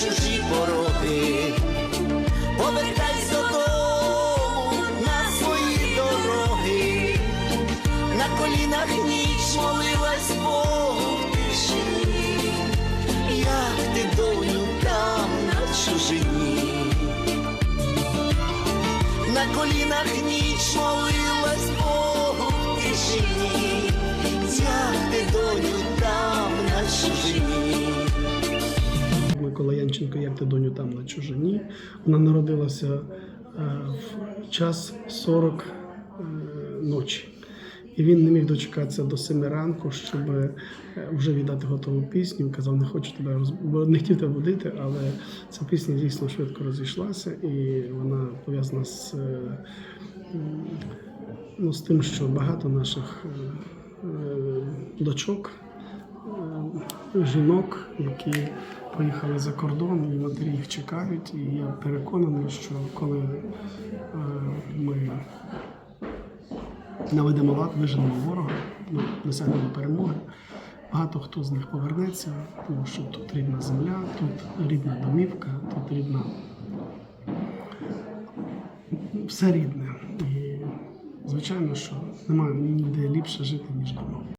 чужі пороги. Повертайся додому на свої дороги. На колінах ніч молилась Богу в тишині. Як ти доню там на чужині? На колінах ніч молилась Богу в тишині. Як ти доню там на чужині? Микола Янченко, як ти доню там на чужині. Вона народилася е, в час 40 е, ночі. І він не міг дочекатися до семи ранку, щоб е, вже віддати готову пісню. Казав, не хочу тебе роз... не хотів тебе будити, але ця пісня дійсно швидко розійшлася, і вона пов'язана з, ну, з тим, що багато наших дочок жінок, які поїхали за кордон, і матері їх чекають. І я переконаний, що коли е, ми наведемо лад, виженемо ворога, ну, досягнемо перемоги. Багато хто з них повернеться, тому що тут рідна земля, тут рідна домівка, тут рідна все рідне. І звичайно, що немає ніде ліпше жити, ніж вдома.